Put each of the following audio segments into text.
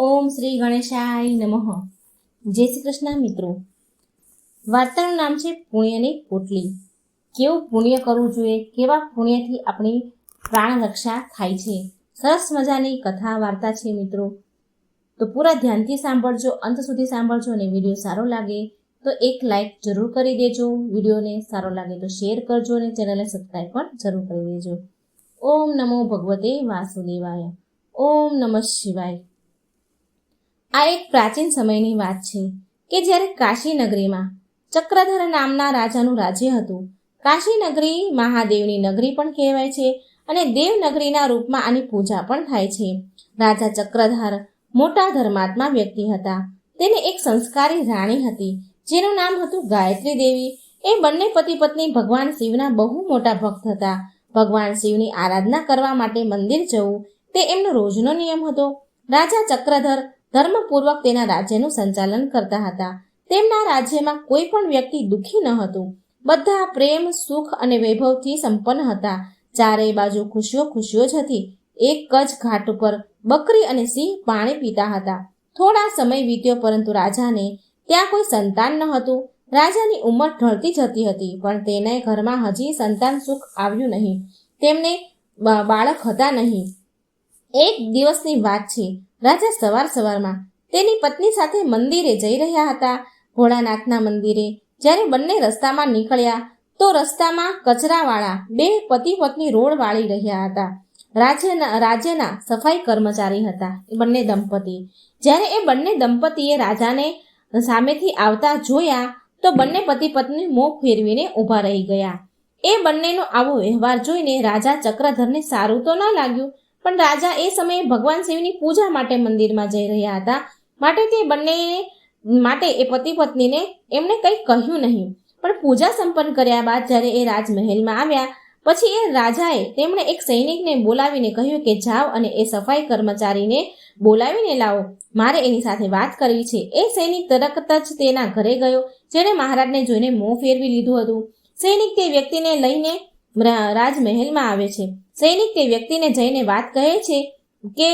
ઓમ શ્રી ગણેશાય નમઃ. જય શ્રી કૃષ્ણ મિત્રો. વાર્તાનું નામ છે પુણ્યની પોટલી. કેવું પુણ્ય કરવું જોઈએ? કેવા પુણ્યથી આપણી પ્રાણ રક્ષા થાય છે? સરસ મજાની કથા વાર્તા છે મિત્રો. તો પૂરા ધ્યાનથી સાંભળજો, અંત સુધી સાંભળજો અને વીડિયો સારો લાગે તો એક લાઈક જરૂર કરી દેજો. વિડીયોને સારો લાગે તો શેર કરજો અને ચેનલને સબસ્ક્રાઈબ પણ જરૂર કરી દેજો. ઓમ નમો ભગવતે વાસુદેવાય. ઓમ નમઃ શિવાય. આ એક પ્રાચીન સમયની વાત છે કે જ્યારે કાશી નગરીમાં ચક્રધર નામના રાજાનું રાજ્ય હતું, કાશી નગરી મહાદેવની નગરી પણ કહેવાય છે અને દેવનગરીના રૂપમાં આની પૂજા પણ થાય છે. રાજા ચક્રધાર મોટા ધર્માત્મા વ્યક્તિ હતા. તેને એક સંસ્કારી રાણી હતી, જેનું નામ હતું ગાયત્રી દેવી. એ બંને પતિ પત્ની ભગવાન શિવના બહુ મોટા ભક્ત હતા. ભગવાન શિવની આરાધના કરવા માટે મંદિર જવું તે એમનો રોજનો નિયમ હતો. રાજા ચક્રધર ધર્મપૂર્વક તેના રાજ્યનું સંચાલન કરતા હતા. તેમના રાજ્યમાં કોઈ પણ વ્યક્તિ દુઃખી ન હતું. બધા પ્રેમ, સુખ અને વૈભવથી સંપન્ન હતા. ચારેય બાજુ ખુશીઓ ખુશીઓ જ હતી. એક જ ઘાટ ઉપર બકરી અને સિંહ પાણી પીતા હતા. થોડા સમય વીત્યો પરંતુ રાજાને ત્યાં કોઈ સંતાન ન હતું. રાજાની ઉંમર ઢળતી જતી હતી, પણ તેને ઘરમાં હજી સંતાન સુખ આવ્યું નહીં. તેમને બાળક હતા નહીં. એક દિવસની વાત છે. રાજા સવાર સવારમાં તેની પત્ની સાથે મંદિરે જઈ રહ્યા હતા. ભોળાનાથના મંદિરે જ્યારે બંને રસ્તામાં નીકળ્યા તો રસ્તામાં કચરાવાળા બે પતિ પત્ની રોડ વાળી રહ્યા હતા. રાજ્યના રાજ્યના સફાઈ કર્મચારી હતા એ બંને દંપતી. જ્યારે એ બંને દંપતીએ રાજાને સામેથી આવતા જોયા તો બંને પતિ પત્ની મોં ફેરવીને ઊભા રહી ગયા. એ બંનેનો આવો વ્યવહાર જોઈને રાજા ચક્રધરને સારું તો ન લાગ્યું પણ રાજા એ સમયે ભગવાન શિવની પૂજા માટે મંદિરમાં જઈ રહ્યા હતા. માટે તે બંને માટે એ પતિ પત્નીને એમણે કંઈ કહ્યું નહીં. પણ પૂજા સંપન્ન કર્યા બાદ જ્યારે એ રાજમહેલમાં આવ્યા, પછી એ રાજાએ તેમણે એક સૈનિકને બોલાવીને કહ્યું કે જાઓ અને એ સફાઈ કર્મચારીને બોલાવીને લાવો. મારે એની સાથે વાત કરવી છે. એ સૈનિક તરત જ તેના ઘરે ગયો, જેણે મહારાજને જોઈને મોં ફેરવી લીધું હતું. સૈનિક તે વ્યક્તિને લઈને રાજમહેલમાં આવે છે. સૈનિક તે વ્યક્તિને જઈને વાત કહે છે કે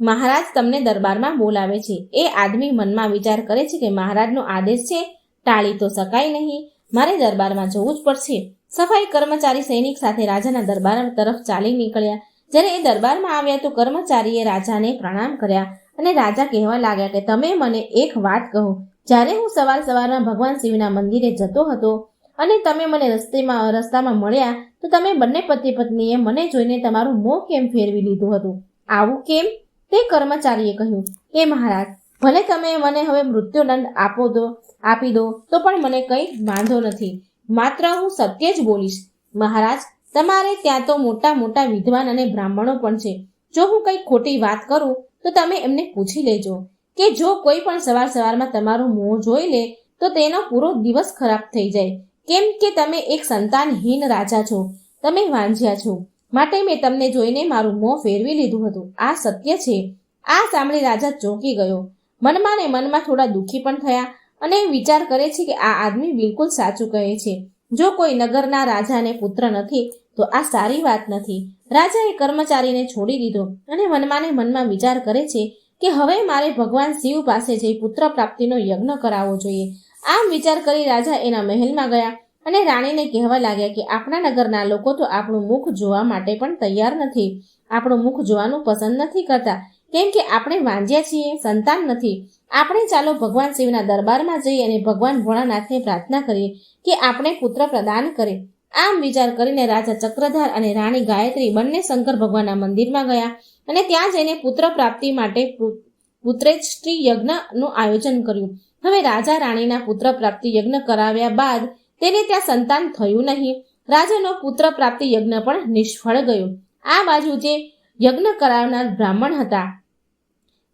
મહારાજ તમને દરબારમાં બોલાવે છે. એ આદમી મનમાં વિચાર કરે છે કે મહારાજનો આદેશ છે, ટાળી તો શકાય નહીં. મારે દરબારમાં જવું જ પડશે. સફાઈ કર્મચારી સૈનિક સાથે રાજાના દરબાર તરફ ચાલી નીકળ્યા. જ્યારે એ દરબારમાં આવ્યા તો કર્મચારીએ રાજાને પ્રણામ કર્યા અને રાજા કહેવા લાગ્યા કે તમે મને એક વાત કહો. જ્યારે હું સવાર સવારમાં ભગવાન શિવના મંદિરે જતો હતો અને તમે મને રસ્તેમાં, રસ્તામાં મળ્યા, તો તમે બંને પતિ પત્નીએ મને જોઈને તમારું મોં કેમ ફેરવી લીધું હતું? આવું કેમ? તે કર્મચારીએ કહ્યું, એ મહારાજ, ભલે તમે મને હવે મૃત્યુદંડ આપો દો, આપી દો, તો પણ મને કંઈ વાંધો નથી. માત્ર હું સત્ય જ બોલીશ. મહારાજ, તમારે ત્યાં તો મોટા મોટા વિદ્વાન અને બ્રાહ્મણો પણ છે. જો હું કંઈ ખોટી વાત કરું, તો તમે એમને પૂછી લેજો. કે જો કોઈ પણ સવાર સવારમાં તમારું મોં જોઈ લે, તો તેનો પૂરો દિવસ ખરાબ થઈ જાય. કેમ કે તમે એક સંતાનહીન રાજા છો? તમે વાંઝ્યા છો. માટે મેં તમને જોઈને મારું મોં ફેરવી લીધું હતું. આ સત્ય છે. આ સાંભળી રાજા ચોંકી ગયો. મનમાં ને મનમાં થોડા દુઃખી પણ થયા અને વિચાર કરે છે કે આ આદમી બિલકુલ સાચું કહે છે. જો કોઈ નગરના રાજાને પુત્ર નથી, તો આ સારી વાત નથી. રાજાએ કર્મચારીને છોડી દીધો અને મનમાને મનમાં વિચાર કરે છે કે હવે મારે ભગવાન શિવ પાસે જઈ પુત્ર પ્રાપ્તિનો યજ્ઞ કરાવવો જોઈએ. આમ વિચાર કરી રાજા એના મહેલમાં ગયા અને રાણીને કહેવા લાગ્યા કે આપણા નગરના લોકો તો આપણું મુખ જોવા માટે પણ તૈયાર નથી. આપણું મુખ જોવાનું પસંદ નથી કરતા. કેમ કે આપણે વાંજ્યા છીએ, સંતાન નથી. આપણે ચાલો ભગવાન શિવના દરબારમાં જઈ અને ભગવાન ભોળાનાથને પ્રાર્થના કરીએ કે આપણે પુત્ર પ્રદાન કરે. આમ વિચાર કરીને રાજા ચક્રધાર અને રાણી ગાયત્રી બંને શંકર ભગવાનના મંદિરમાં ગયા અને ત્યાં જઈને પુત્ર પ્રાપ્તિ માટે પુ- પુત્રેષ્ટિ યજ્ઞનું આયોજન કર્યું. હવે રાજા રાણીના પુત્ર પ્રાપ્તિ યજ્ઞ કરાવ્યા બાદ તેને ત્યાં સંતાન થયું નહીં. રાજાનો પુત્ર પ્રાપ્તિ યજ્ઞ પણ નિષ્ફળ ગયો. આ બાજુ જે યજ્ઞ કરાવનાર બ્રાહ્મણ હતા,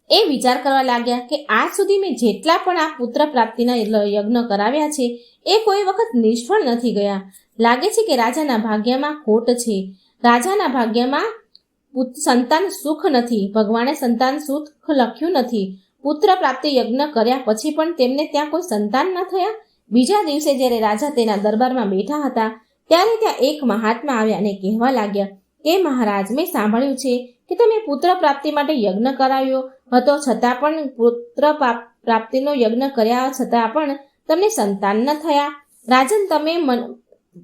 એ વિચાર કરવા લાગ્યા કે આજ સુધી મેં જેટલા પણ આ પુત્ર પ્રાપ્તિના યજ્ઞ કરાવ્યા છે, એ કોઈ વખત નિષ્ફળ નથી ગયા. લાગે છે કે રાજાના ભાગ્યમાં ખોટ છે. રાજાના ભાગ્યમાં સંતાન સુખ નથી. ભગવાને સંતાન સુખ લખ્યું નથી. પુત્ર પ્રાપ્તિ યજ્ઞ કર્યા પછી પણ તેમને ત્યાં કોઈ સંતાન ન થયા. બીજા દિવસે જ્યારે રાજા તેના દરબારમાં બેઠા હતા, ત્યારે ત્યાં એક મહાત્મા આવ્યા અને કહેવા લાગ્યા કે મહારાજ, મેં સાંભળ્યું છે કે તમે પુત્ર પ્રાપ્તિ માટે યજ્ઞ કરાવ્યો હતો, છતાં પણ પુત્ર પ્રાપ્તિનો યજ્ઞ કર્યા છતાં પણ તમને સંતાન ન થયા. રાજન, તમે મન,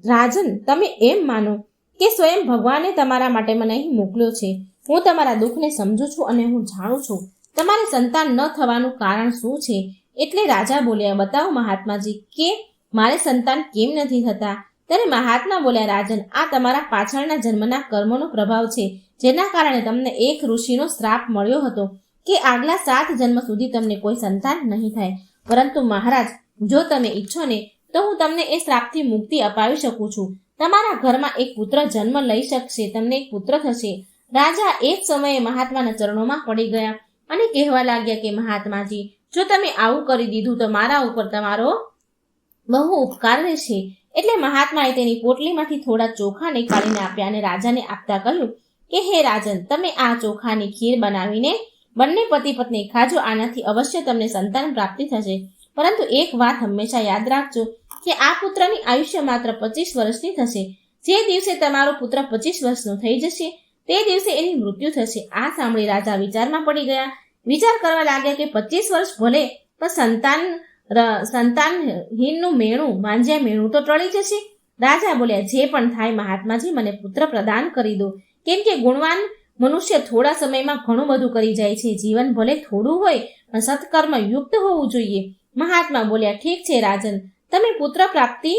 રાજન, તમે એમ માનો કે સ્વયં ભગવાને તમારા માટે મને અહીં મોકલ્યો છે. હું તમારા દુઃખને સમજું છું અને હું જાણું છું તમારે સંતાન ન થવાનું કારણ શું છે? એટલે રાજા બોલ્યા, બતાવો મહાત્માજી, કે મારે સંતાન કેમ નથી થતા? ત્યારે મહાત્મા બોલ્યા, રાજન, આ તમારા પાછળના જન્મના કર્મનો પ્રભાવ છે, જેના કારણે તમને એક ઋષિનો શ્રાપ મળ્યો હતો કે આગલા સાત જન્મ સુધી તમને કોઈ સંતાન નહીં થાય. પરંતુ મહારાજ, જો તમે ઈચ્છો ને, તો હું તમને એ શ્રાપથી મુક્તિ અપાવી શકું છું. તમારા ઘરમાં એક પુત્ર જન્મ લઈ શકશે, તમને એક પુત્ર થશે. રાજા એ જ સમયે મહાત્માના ચરણોમાં પડી ગયા. અને કહેવા લાગ્યા કે, મહાત્માજી, જો તમે આવું કરી દીધું તો મારા ઉપર તમારો બહુ ઉપકાર રહેશે. એટલે મહાત્માએ તેની પોટલીમાંથી થોડા ચોખા નીકાળીને આપ્યા અને રાજાને આપતા કહ્યું કે, હે રાજન, તમે આ ચોખાની ખીર બનાવીને બંને પતિ પત્ની ખાજો, આનાથી અવશ્ય તમને સંતાન પ્રાપ્તિ થશે. પરંતુ એક વાત હંમેશા યાદ રાખજો કે, આ પુત્રની આયુષ્ય માત્ર પચીસ વર્ષની થશે. જે દિવસે તમારો પુત્ર પચીસ વર્ષનો થઈ જશે તે દિવસે એની મૃત્યુ થશે. આ સાંભળી રાજા વિચારમાં પડી ગયા. વિચાર કરવા લાગ્યા કે પચીસ વર્ષ ભલે, પણ સંતાન સંતાનહીનનું મેણું, માંજ્યા મેણું તો ટળી જશે. રાજા બોલ્યા, જે પણ થાય મહાત્માજી, મને પુત્ર પ્રદાન કરી દો. કેમ કે ગુણવાન મનુષ્ય થોડા સમયમાં ઘણું બધું કરી જાય છે. જીવન ભલે થોડું હોય, પણ સત્કર્મ યુક્ત હોવું જોઈએ. મહાત્મા બોલ્યા, ઠીક છે, રાજન. તમે પુત્ર પ્રાપ્તિ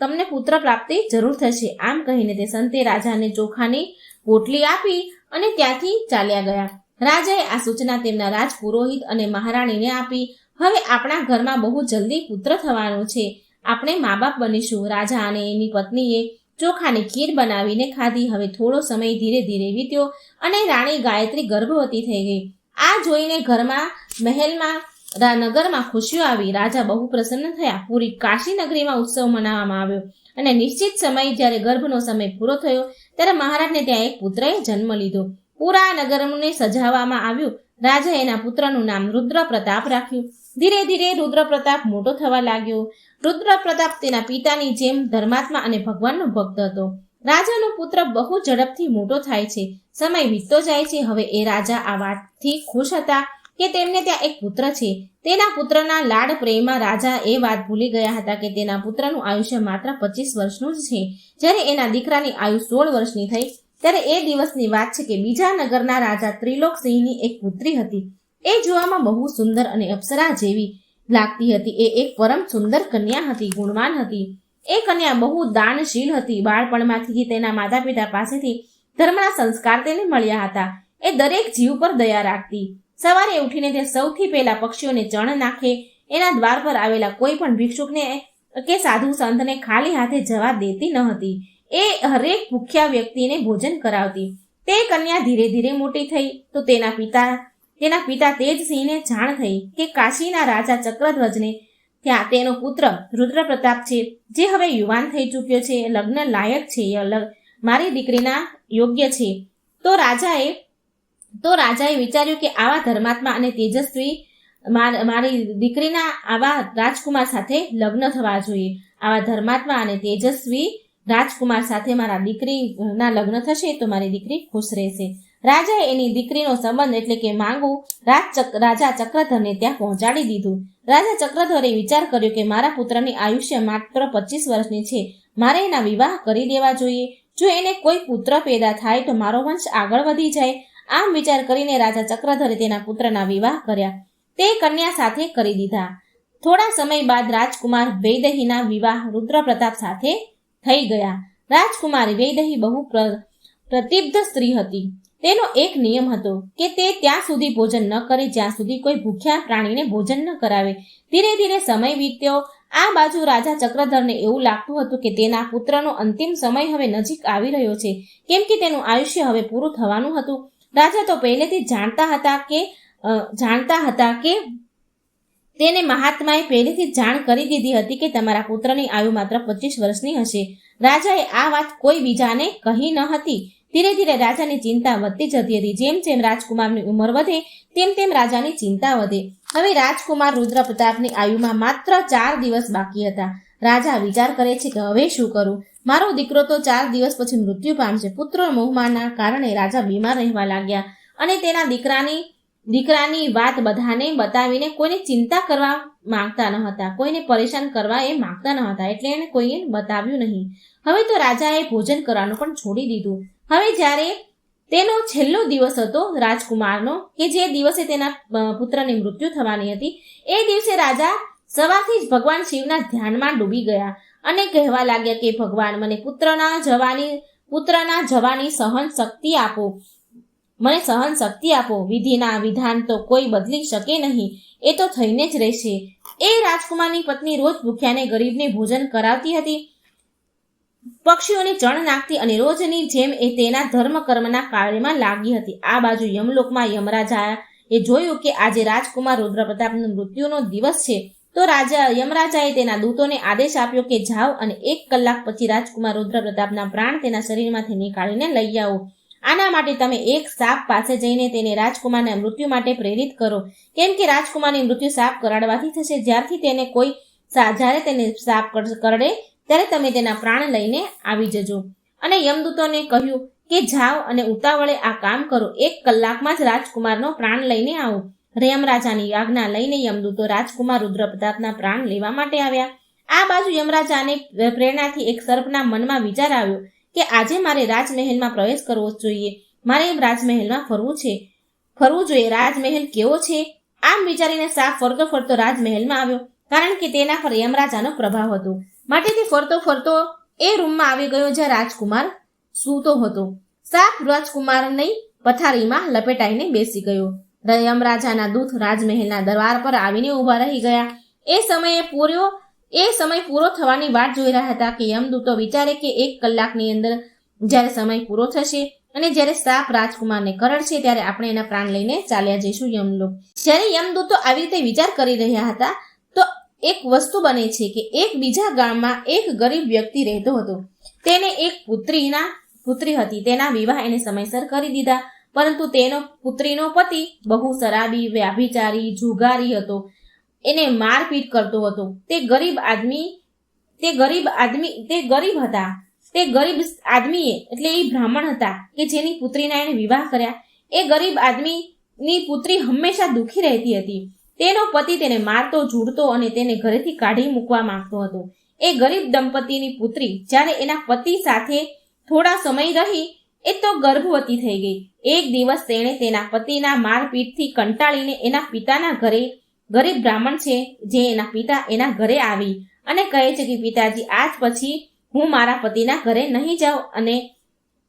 તમને પુત્ર પ્રાપ્તિ જરૂર થશે. આમ કહીને તે સંતે રાજાને ચોખાની પોટલી આપી અને ત્યાંથી ચાલ્યા ગયા. રાજાએ આ સૂચના તેમના રાજ પુરોહિત અને મહારાણીને આપી. હવે આપણા ઘરમાં બહુ જલ્દી પુત્ર થવાનો છે. આપણે મા બાપ બનીશું. રાજા અને એની પત્નીએ ચોખાની ખીર બનાવીને ખાધી. હવે થોડો સમય ધીરે ધીરે વીત્યો અને રાણી ગાયત્રી ગર્ભવતી થઈ ગઈ. આ જોઈને ઘરમાં મહેલમાં નગરમાં ખુશીઓ આવી. રાજા બહુ પ્રસન્ન થયા. પૂરી કાશી નગરીમાં ઉત્સવ મનાવવામાં આવ્યો. અને નિશ્ચિત સમય જ્યારે ગર્ભનો સમય પૂરો થયો ત્યારે મહારાજને ત્યાં એક પુત્રએ જન્મ લીધો. પૂરા નગરને સજાવવામાં આવ્યું. રાજાએ એના પુત્રનું નામ રુદ્ર પ્રતાપ રાખ્યું. ધીરે ધીરે રુદ્ર પ્રતાપ મોટો થવા લાગ્યો. રુદ્ર પ્રતાપ તેના પિતાની જેમ ધર્માત્મા અને ભગવાનનો ભક્ત હતો. રાજાનો પુત્ર બહુ ઝડપથી મોટો થાય છે. સમય વીતતો જાય છે. હવે એ રાજા આ વાતથી ખુશ હતા. કે તેમને ત્યાં એક પુત્ર છે. તેના પુત્રના લાડ પ્રેમમાં રાજા એ વાત ભૂલી ગયા હતા કે તેના પુત્રનું આયુષ્ય માત્ર પચીસ વર્ષનું જ છે. જ્યારે એના દીકરાની આયુ સોળ વર્ષની થઈ, ત્યારે એ દિવસની વાત છે કે બીજા નગરના રાજા ત્રિલોકસિંહની એક પુત્રી હતી. એ જોવામાં બહુ સુંદર અને અપ્સરા જેવી લાગતી હતી. એ એક પરમ સુંદર કન્યા હતી, ગુણવાન હતી. એ કન્યા બહુ દાનશીલ હતી. બાળપણમાંથી તેના માતા પિતા પાસેથી ધર્મના સંસ્કાર તેને મળ્યા હતા. એ દરેક જીવ પર દયા રાખતી. સવારે ઉઠીને તે સૌથી પહેલા પક્ષીઓને ચણ નાખે, એના દ્વાર પર આવેલા કોઈ પણ ભિક્ષુકને કે સાધુ સંતને ખાલી હાથે જવા દેતી ન હતી. એ હરેક ભૂખ્યા વ્યક્તિને ભોજન કરાવતી. તે કન્યા ધીરે ધીરે મોટી થઈ, તો તેના પિતા તેના પિતા તેજસિંહને જાણ થઈ કે કાશીના રાજા ચક્રધ્વજને, ત્યાં તેનો પુત્ર રુદ્ર પ્રતાપ છે, જે હવે યુવાન થઈ ચૂક્યો છે, લગ્ન લાયક છે મારી દીકરીના યોગ્ય છે. તો રાજાએ તો રાજાએ વિચાર્યું કે આવા ધર્માત્મા અને તેજસ્વી મારી દીકરીના આવા રાજકુમાર સાથે લગ્ન થવા જોઈએ. આવા ધર્માત્મા અને તેજસ્વી રાજકુમાર સાથે મારા દીકરીના લગ્ન થશે તો મારી દીકરી ખુશ રહેશે. રાજાએ એની દીકરીનો સંબંધ એટલે કે માંગુ રાજ ચક- રાજા ચક્રધરને ત્યાં પહોંચાડી દીધું. રાજા ચક્રધરે વિચાર કર્યો કે મારા પુત્રની આયુષ્ય માત્ર પચીસ વર્ષની છે. મારે એના વિવાહ કરી દેવા જોઈએ. જો એને કોઈ પુત્ર પેદા થાય તો મારો વંશ આગળ વધી જાય. આમ વિચાર કરીને રાજા ચક્રધરે તેના પુત્રના વિવાહ કર્યા. તે કન્યા સાથે કરી દીધા. થોડા સમય બાદ રાજકુમાર વૈદહીના વિવાહ રુદ્રપ્રતાપ સાથે થઈ ગયા. રાજકુમારી વૈદહી બહુ પ્ર- પ્રતિબ્ધ સ્ત્રી હતી. તેનો એક નિયમ હતો કે તે ત્યાં સુધી ભોજન ન કરે, જ્યાં સુધી કોઈ ભૂખ્યા પ્રાણીને ભોજન ન કરાવે. ધીરે ધીરે સમય વીત્યો. આ બાજુ રાજા ચક્રધરને એવું લાગતું હતું કે તેના પુત્રનો અંતિમ સમય હવે નજીક આવી રહ્યો છે. કેમ કે તેનું આયુષ્ય હવે પૂરું થવાનું હતું. રાજા તો પહેલેથી જાણતા હતા કે જાણતા હતા કે તેને મહાત્માએ પહેલેથી જાણ કરી દીધી હતી કે તમારા પુત્રની આયુ માત્ર પચીસ વર્ષની હશે. રાજાએ આ વાત કોઈ બીજાને કહી ન હતી. ધીરે ધીરે રાજાની ચિંતા વધતી જતી હતી. જેમ જેમ રાજકુમારની ઉંમર વધે, તેમ તેમ રાજાની ચિંતા વધે. હવે રાજકુમાર રુદ્ર પ્રતાપની આયુમાં માત્ર ચાર દિવસ બાકી હતા. રાજા વિચાર કરે છે કે હવે શું કરું? મારો દીકરો તો ચાર દિવસ પછી મૃત્યુ પામશે. પુત્ર મોહમાના કારણે રાજા બીમાર રહેવા લાગ્યા અને તેના દીકરાની દીકરાની વાત બધાને બતાવીને કોઈને ચિંતા કરવા માંગતા ન હતા. કોઈને પરેશાન કરવા એ માંગતા ન હતા, એટલે એને કોઈએ બતાવ્યું નહીં. હવે તો રાજાએ ભોજન કરવાનું પણ છોડી દીધું. હવે જ્યારે તેનો છેલ્લો દિવસ હતો રાજકુમારનો, કે જે દિવસે તેના પુત્રની મૃત્યુ થવાની હતી, એ દિવસે રાજા સવારથી જ ભગવાન શિવના ધ્યાનમાં ડૂબી ગયા. અને કહેવા લાગ્યા કે, ભગવાન, મને પુત્રના જવાની પુત્રના જવાની સહન શક્તિ આપો. મને સહન શક્તિ આપો. વિધિના વિધાન તો કોઈ બદલી શકે નહીં. એ તો થઈને જ રહેશે. એ રાજકુમારની પત્ની રોજ ભૂખ્યાને ગરીબને ભોજન કરાવતી હતી. પક્ષીઓને ચણ નાખતી અને રોજની જેમ એ તેના ધર્મ કર્મના કાર્યમાં લાગી હતી. આ બાજુ યમલોકમાં યમરાજા એ જોયું કે આજે રાજકુમાર રુદ્રપ્રતાપનું મૃત્યુનો દિવસ છે. તો રાજા યમરાજાએ તેના દૂતોને આદેશ આપ્યો કે જાઓ અને એક કલાક પછી રાજકુમાર રુદ્રપ્રતાપના પ્રાણ તેના શરીરમાંથી નીકાળીને લઈ આવો. આના માટે તમે એક સાપ પાસે જઈને તેને રાજકુમારના મૃત્યુ માટે પ્રેરિત કરો. કેમ કે રાજકુમારની મૃત્યુ સાપ કરાડવાથી થશે. જ્યારથી તેને કોઈ જ્યારે તેને સાપ કર- કરડે, ત્યારે તમે તેના પ્રાણ લઈને આવી જજો. અને યમદૂતોને કહ્યું કે જાઓ અને ઉતાવળે આ કામ કરો. એક કલાકમાં જ રાજકુમારનો પ્રાણ લઈને આવો. યમરાજાની આજ્ઞા લઈને યમદૂતો રાજકુમાર રુદ્રપ્રતાપના પ્રાણ લેવા માટે આવ્યા. આ બાજુ યમરાજાને પ્રેરણાથી એક સર્પના મનમાં વિચાર આવ્યો કે આજે મારે રાજમહેલમાં પ્રવેશ કરવો જોઈએ. મારે રાજમહેલમાં ફરવું છે. ફરવું જોઈએ. રાજમહેલ કેવો છે? આમ વિચારીને સાપ ફરતો ફરતો રાજમહેલમાં આવ્યો, કારણ કે તેના પર યમરાજાનો પ્રભાવ હતો. માટે તે ફરતો ફરતો એ રૂમમાં આવી ગયો જ્યાં રાજકુમાર સૂતો હતો. સાપ રાજકુમારની પથારીમાં લપેટાઈને બેસી ગયો. યમરાજાના દૂત રાજમહેલના દરબાર પર આવીને ઊભા રહી ગયા. એ સમયે પૂર્યો, એ સમય પૂરો થવાની વાટ જોઈ રહ્યા હતા કે યમદૂતો વિચારે કે એક કલાકની અંદર જ્યારે સમય પૂરો થશે અને જ્યારે સાપ રાજકુમારને કરડશે ત્યારે આપણે એના પ્રાણ લઈને ચાલ્યા જઈશું યમલોક. જ્યારે યમદૂતો આવી રીતે વિચાર કરી રહ્યા હતા, તો એક વસ્તુ બને છે કે એક બીજા ગામમાં એક ગરીબ વ્યક્તિ રહેતો હતો. તેને એક પુત્રીના, પુત્રી હતી. તેના વિવાહ એને સમયસર કરી દીધા. પરંતુ તેનો પુત્રીનો પતિ બહુ શરાબી, વ્યાભિચારી, જુગારી હતો. એને મારપીટ કરતો હતો. તે ગરીબ આદમી, તે ગરીબ આદમી, તે ગરીબ હતા. તે ગરીબ આદમીએ, એટલે એ બ્રાહ્મણ હતા કે જેની પુત્રીના એને વિવાહ કર્યા. એ ગરીબ આદમીની પુત્રી હંમેશા દુઃખી રહેતી હતી. તેનો પતિ તેને મારતો ઝૂડતો અને તેને ઘરેથી કાઢી મૂકવા માંગતો હતો. એ ગરીબ દંપતીની પુત્રી જ્યારે એના પતિ સાથે થોડા સમય રહી એ તો ગર્ભવતી થઈ ગઈ. એક દિવસ તેણે તેના પતિના મારપીટથી કંટાળીને એના પિતાના ઘરે, ગરીબ બ્રાહ્મણ છે જે એના પિતા એના ઘરે આવી અને કહે છે કે, પિતાજી, આજ પછી હું મારા પતિના ઘરે નહીં જાઉં. અને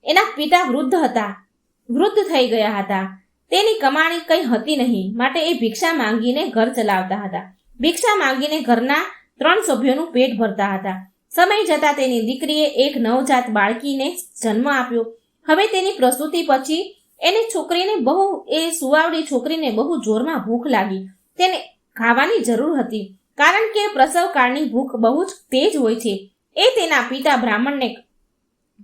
એના પિતા વૃદ્ધ હતા. વૃદ્ધ થઈ ગયા હતા. તેની કમાણી કંઈ હતી નહીં. માટે એ ભિક્ષા માંગીને ઘર ચલાવતા હતા. ભિક્ષા માંગીને ઘરના ત્રણ સભ્યોનું પેટ ભરતા હતા. સમય જતાં તેની દીકરીએ એક નવજાત બાળકીને જન્મ આપ્યો. હવે તેની પ્રસૂતિ પછી એને છોકરીને બહુ, એ સુવાવડી છોકરીને બહુ જોરમાં ભૂખ લાગી. તેને ખાવાની જરૂર હતી, કારણ કે પ્રસવકાળની ભૂખ બહુ જ તેજ હોય છે. એ તેના પિતા બ્રાહ્મણને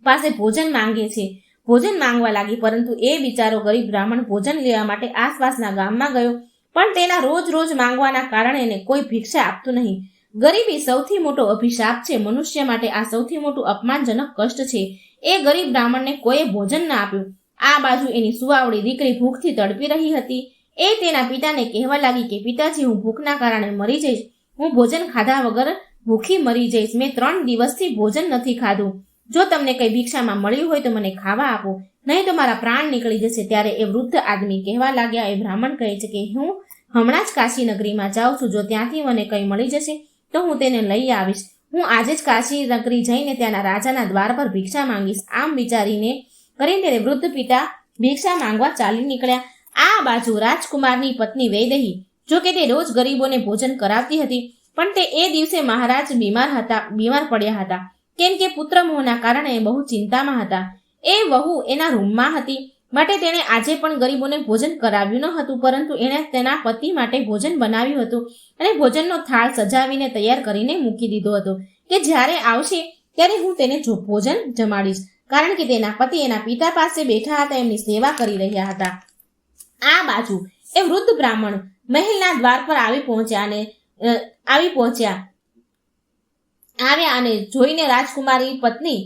પાસે ભોજન માંગે છે. ભોજન માંગવા લાગી, પરંતુ એ બિચારો ગરીબ બ્રાહ્મણ ભોજન લેવા માટે આસપાસના ગામમાં ગયો, પણ તેના રોજ રોજ માંગવાના કારણે એને કોઈ ભિક્ષા આપતું નહીં. ગરીબી સૌથી મોટો અભિશાપ છે. મનુષ્ય માટે આ સૌથી મોટું અપમાનજનક કષ્ટ છે. એ ગરીબ બ્રાહ્મણને કોઈએ ભોજન ના આપ્યું. આ બાજુ એની સુવાવડી દીકરી ભૂખથી તડપી રહી હતી. એ તેના પિતાને કહેવા લાગી કે, પિતાજી, હું ભૂખના કારણે મરી જઈશ. હું ભોજન ખાધા વગર ભૂખી મરી જઈશ. મેં ત્રણ દિવસથી ભોજન નથી ખાધું. જો તમને કંઈ ભિક્ષામાં મળ્યું હોય તો મને ખાવા આપો. નહીં તો મારા પ્રાણ નીકળી જશે. ત્યારે એ વૃદ્ધ આદમી કહેવા લાગ્યા. એ બ્રાહ્મણ કહે છે કે, હું હમણાં જ કાશી નગરીમાં જાઉં છું. જો ત્યાંથી મને કંઈ મળી જશે તો હું તેને લઈ આવીશ. હું આજે જ કાશી નગરી જઈને ત્યાંના રાજાના દ્વાર પર ભિક્ષા માંગીશ. આમ વિચારીને કરીને તેને વૃદ્ધ પિતા ભિક્ષા માંગવા ચાલી નીકળ્યા. આ બાજુ રાજકુમારની પત્ની વૈદહી, જો કે તે રોજ ગરીબોને ભોજન કરાવતી હતી, પણ તે એ દિવસે મહારાજ બીમાર હતા, બીમાર પડ્યા હતા. કેમ કે પુત્ર મોહના કારણે બહુ ચિંતામાં હતા. એ વહુ એના રૂમમાં હતી. માટે તેણે આજે પણ ગરીબોને ભોજન કરાવ્યું ન હતું, પરંતુ એણે તેના પતિ માટે ભોજન બનાવ્યું હતું અને ભોજનનો થાળ સજાવીને તૈયાર કરીને મૂકી દીધો હતો કે જ્યારે આવશે ત્યારે હું તેને જો ભોજન જમાડીશ. કારણ કે તેના પતિ એના પિતા પાસે બેઠા હતા, એમની સેવા કરી રહ્યા હતા. આ બાજુ એ વૃદ્ધ બ્રાહ્મણ મહેલના દ્વાર પર આવી પહોંચ્યા અને આવી પહોંચ્યા. આવ્યા અને જોઈને રાજકુમારી પત્ની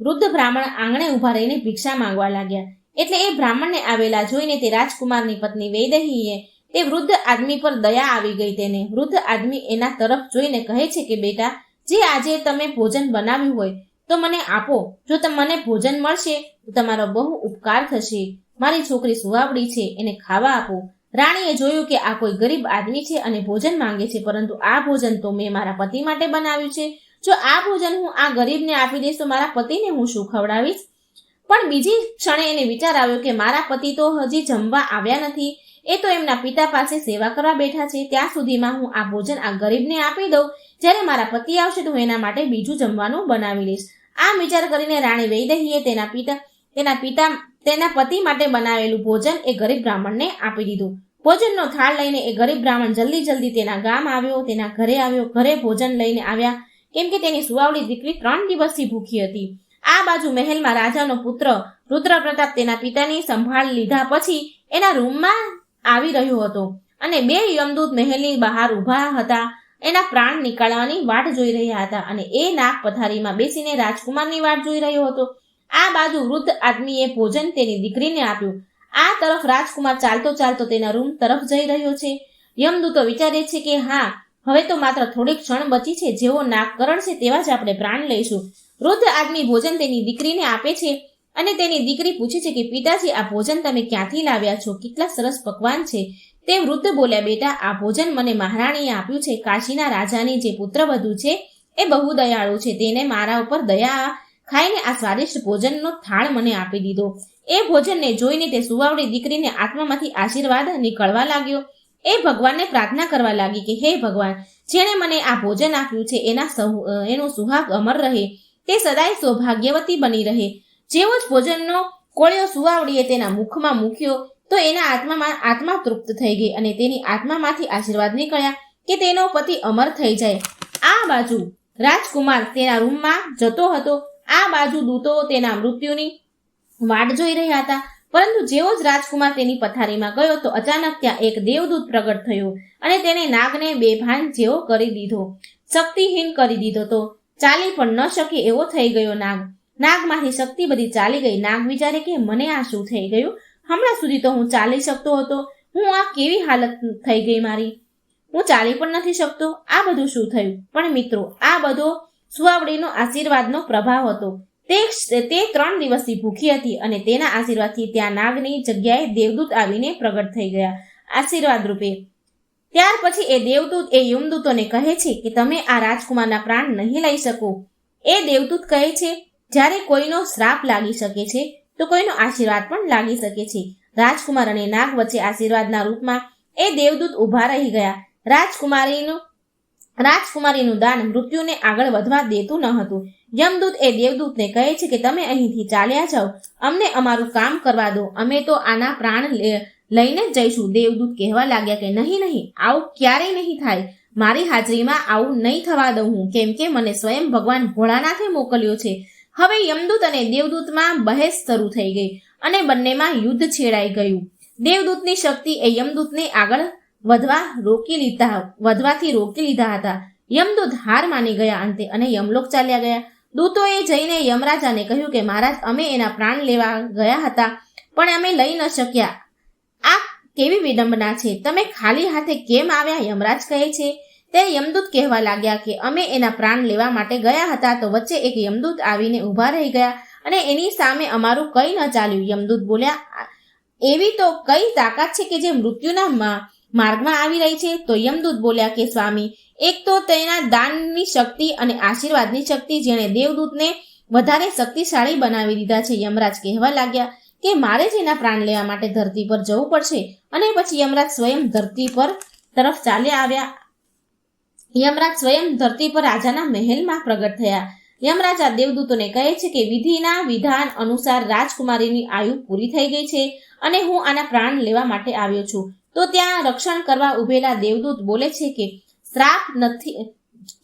વૃદ્ધ બ્રાહ્મણ આંગણે ઊભા રહીને ભિક્ષા માંગવા લાગ્યા. એટલે એ બ્રાહ્મણને આવેલા જોઈને તે રાજકુમારની પત્ની વૈદેહીએ તે વૃદ્ધ આદમી પર દયા આવી ગઈ તેને. વૃદ્ધ આદમી એના તરફ જોઈને કહે છે કે, બેટા, જે આજે તમે ભોજન બનાવ્યું હોય તો મને આપો. જો મને ભોજન મળશે તો તમારો બહુ ઉપકાર થશે. મારી છોકરી સુવાવડી છે, એને ખાવા આપો. રાણીએ જોયું કે આ કોઈ ગરીબ આદમી છે અને ભોજન માંગે છે, પરંતુ આ ભોજન તો મેં મારા પતિ માટે બનાવ્યું છે. જો આ ભોજન હું આ ગરીબને આપી દઈશ તો મારા પતિને હું શું ખવડાવીશ? પણ બીજી ક્ષણે એને વિચાર આવ્યો કે મારા પતિ તો હજી જમવા આવ્યા નથી, એ તો એમના પિતા પાસે સેવા કરવા બેઠા છે, ત્યાં સુધીમાં હું આ ભોજન આ ગરીબને આપી દઉં, જ્યારે મારા પતિ આવશે તો હું એના માટે બીજું જમવાનું બનાવી લઈશ. આમ વિચાર કરીને રાણી વૈદહીએ તેના પિતા તેના પિતા, તેના પતિ માટે બનાવેલું ભોજન એ ગરીબ બ્રાહ્મણને આપી દીધું. ભોજનનો થાળ લઈને એ ગરીબ બ્રાહ્મણ જલ્દી જલ્દી તેના ગામ આવ્યો, તેના ઘરે આવ્યો, ઘરે ભોજન લઈને આવ્યા. કેમ કે તેની સુવાવડી દીકરી ત્રણ દિવસથી ભૂખી હતી. આ બાજુ મહેલમાં રાજાનો પુત્ર રુદ્ર પ્રતાપ તેના પિતાની સંભાળ લીધા પછી એના રૂમમાં આવી રહ્યો હતો અને બે યમદૂત મહેલની બહાર ઊભા હતા. એના પ્રાણ નીકળવાની વાટ જોઈ રહ્યા હતા અને એ નાગ પથારીમાં બેસીને રાજકુમારની વાટ જોઈ રહ્યો હતો. આ બાજુ વૃદ્ધ આદમીએ ભોજન તેની દીકરીને આપ્યું. આ તરફ રાજકુમાર ચાલતો ચાલતો તેના રૂમ તરફ જઈ રહ્યો છે. યમદૂતો વિચારે છે કે હા હવે તો માત્ર થોડીક ક્ષણ બચી છે જેવો નાગ કરડશે તેવા જ આપણે પ્રાણ લઈશું. વૃદ્ધ આદમી ભોજન તેની દીકરીને આપે છે અને તેની દીકરી પૂછે છે કે, પિતાજી, આ ભોજન તમે ક્યાંથી લાવ્યા છો? કેટલા સરસ પકવાન છે. તે વૃદ્ધ બોલ્યા, બેટા, આ ભોજન મને મહારાણીએ આપ્યું છે. કાશીના રાજાની જે પુત્રવધુ છે, એ બહુ દયાળુ છે. તેને મારા ઉપર દયા ખાઈને આ સ્વાદિષ્ટ ભોજનનો થાળ મને આપી દીધો. એ ભોજનને જોઈને તે સુવાવડી દીકરીને આત્મામાંથી આશીર્વાદ નીકળવા લાગ્યો. એ ભગવાનને પ્રાર્થના કરવા લાગી કે, હે ભગવાન, જેણે મને આ ભોજન આપ્યું છે, એના સૌ એનો સુહાગ અમર રહે, તે સદાય સૌભાગ્યવતી બની રહે. જેવો જ ભોજનનો કોળિયો સુવાવડીએ તેના મુખમાં મૂક્યો, તો એના આત્મામાં, આત્મા તૃપ્ત થઈ ગઈ અને તેની આત્મામાંથી આશીર્વાદ નીકળ્યા કે તેનો પતિ અમર થઈ જાય. આ બાજુ રાજકુમાર તેના રૂમમાં જતો હતો, આ બાજુ દૂતો તેના મૃત્યુની વાટ જોઈ રહ્યા હતા. પરંતુ જેવો જ રાજકુમાર તેની પથારીમાં ગયો તો અચાનક ત્યાં એક દેવદૂત પ્રગટ થયો અને તેને નાગને બેભાન જેવો કરી દીધો. શક્તિહીન કરી દીધો તો ચાલી પણ ન શકે એવો થઈ ગયો નાગ. નાગમાંથી શક્તિ બધી ચાલી ગઈ. નાગ વિચારે કે મને આ શું થઈ ગયું? હમણાં સુધી તો હું ચાલી શકતો હતો. હું આ કેવી હાલત થઈ ગઈ મારી? હું ચાલી પણ નથી શકતો. આ બધું શું થયું? પણ મિત્રો, આ બધો સુવાવડીનો આશીર્વાદનો પ્રભાવ હતો. તે તે ત્રણ દિવસથી ભૂખી હતી અને તેના આશીર્વાદથી ત્યાં નાગની જગ્યાએ દેવદૂત આવીને પ્રગટ થઈ ગયા. આશીર્વાદ રૂપે. ત્યાર પછી એ દેવદૂત, એ યમદૂતોને કહે છે કે તમે આ રાજકુમારના પ્રાણ નહીં લઈ શકો. એ દેવદૂત કહે છે, જ્યારે કોઈનો શ્રાપ લાગી શકે છે, તો કોઈનો આશીર્વાદ પણ લાગી શકે છે. રાજકુમાર અને નાગ વચ્ચે આશીર્વાદના રૂપમાં એ દેવદૂત ઊભા રહી ગયા. રાજકુમારીનું રાજકુમારીનું દાન મૃત્યુને આગળ વધવા દેતું ન હતું. યમદૂત એ દેવદૂતને કહે છે કે તમે અહીંથી ચાલ્યા જાઓ. અમને અમારું કામ કરવા દો. અમે તો આના પ્રાણ લઈને જ જઈશું. દેવદૂત કહેવા લાગ્યા કે નહીં નહીં, આવું ક્યારેય નહીં થાય. મારી હાજરીમાં આવું નહીં થવા દઉં હું. કેમ કે મને સ્વયં ભગવાન ભોળાનાથે મોકલ્યો છે. હવે યમદૂત અને દેવદૂતમાં બહેસ શરૂ થઈ ગઈ અને બંનેમાં યુદ્ધ છેડાઈ ગયું. દેવદૂતની શક્તિ એ યમદૂતને આગળ વધવા રોકી લીધા, વધવાથી રોકી લીધા હતા. યમદૂત હાર માની ગયા અંતે અને યમલોક ચાલ્યા ગયા. દૂતોએ જઈને યમરાજાને કહ્યું કે, મહારાજ, અમે એના પ્રાણ લેવા ગયા હતા, પણ અમે લઈ ન શક્યા. આ કેવી વિડંબના છે? તમે ખાલી હાથે કેમ આવ્યા? યમરાજ કહે છે, તે યમદૂત કહેવા લાગ્યા કે, અમે એના પ્રાણ લેવા માટે ગયા હતા, તો વચ્ચે એક યમદૂત આવીને ઊભા રહી ગયા અને એની સામે અમારું કંઈ ન ચાલ્યું. યમદૂત બોલ્યા એવી તો કઈ તાકાત છે કે જે મૃત્યુના માર્ગમાં આવી રહી છે? તો યમદૂત બોલ્યા કે, સ્વામી એક તો તેના દાનની શક્તિ અને આશીર્વાદની શક્તિ જેણે દેવદૂતને વધારે શક્તિશાળી બનાવી દીધા છે. યમરાજ કહેવા લાગ્યા કે મારે જ એના પ્રાણ લેવા માટે ધરતી પર જવું પડશે અને પછી યમરાજ સ્વયં ધરતી પર તરફ ચાલ્યા આવ્યા. યમરાજ સ્વયં ધરતી પર રાજાના મહેલમાં પ્રગટ થયા. યમરાજા દેવદૂતોને કહે છે કે વિધિના વિધાન અનુસાર રાજકુમારીની આયુ પૂરી થઈ ગઈ છે અને હું આના પ્રાણ લેવા માટે આવ્યો છું. તો ત્યાં રક્ષણ કરવા ઉભેલા દેવદૂત બોલે છે કે શ્રાપ નથી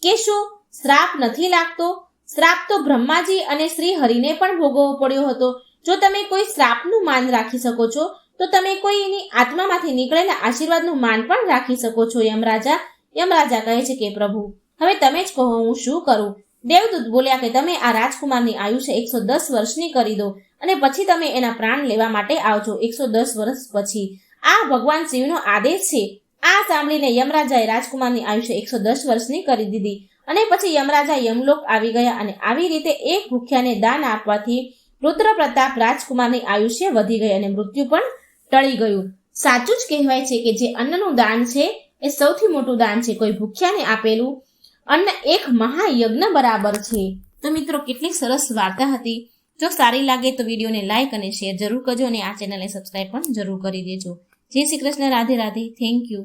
કે શું શ્રાપ નથી લાગતો? શ્રાપ તો બ્રહ્માજી અને શ્રી હરિને પણ ભોગવવો પડ્યો હતો. જો તમે કોઈ શ્રાપનું માન રાખી શકો છો, તો તમે કોઈ એની આત્મામાંથી નીકળેલા આશીર્વાદનું માન પણ રાખી શકો છો યમરાજા યમરાજા કહે છે કે, પ્રભુ, હવે તમે જ કહો, હું શું કરું? દેવદૂત બોલ્યા કે, તમે આ રાજકુમારની આયુષ્ય એકસો દસ વર્ષની કરી દો અને પછી તમે એના પ્રાણ લેવા માટે આવજો એકસો દસ વર્ષ પછી. આ ભગવાન શિવનો આદેશ છે. આ સાંભળીને યમરાજાએ રાજકુમારની આયુષ્ય એકસો દસ વર્ષની કરી દીધી અને પછી યમરાજા યમલોક આવી ગયા અને આવી રીતે એક ભૂખ્યાને દાન આપવાથી રુદ્ર પ્રતાપ રાજકુમારની આયુષ્ય વધી ગઈ અને મૃત્યુ પણ ટળી ગયું. સાચું જ કહેવાય છે કે જે અન્નનું દાન છે, એ સૌથી મોટું દાન છે. કોઈ ભૂખ્યાને આપેલું અન્ન એક મહાયજ્ઞ બરાબર છે. તો મિત્રો, કેટલી સરસ વાર્તા હતી. જો સારી લાગે તો વિડીયોને લાઇક અને શેર જરૂર કરજો અને આ ચેનલને સબસ્ક્રાઈબ પણ જરૂર કરી દેજો. જય શ્રી કૃષ્ણ, રાધે રાધે. Thank you.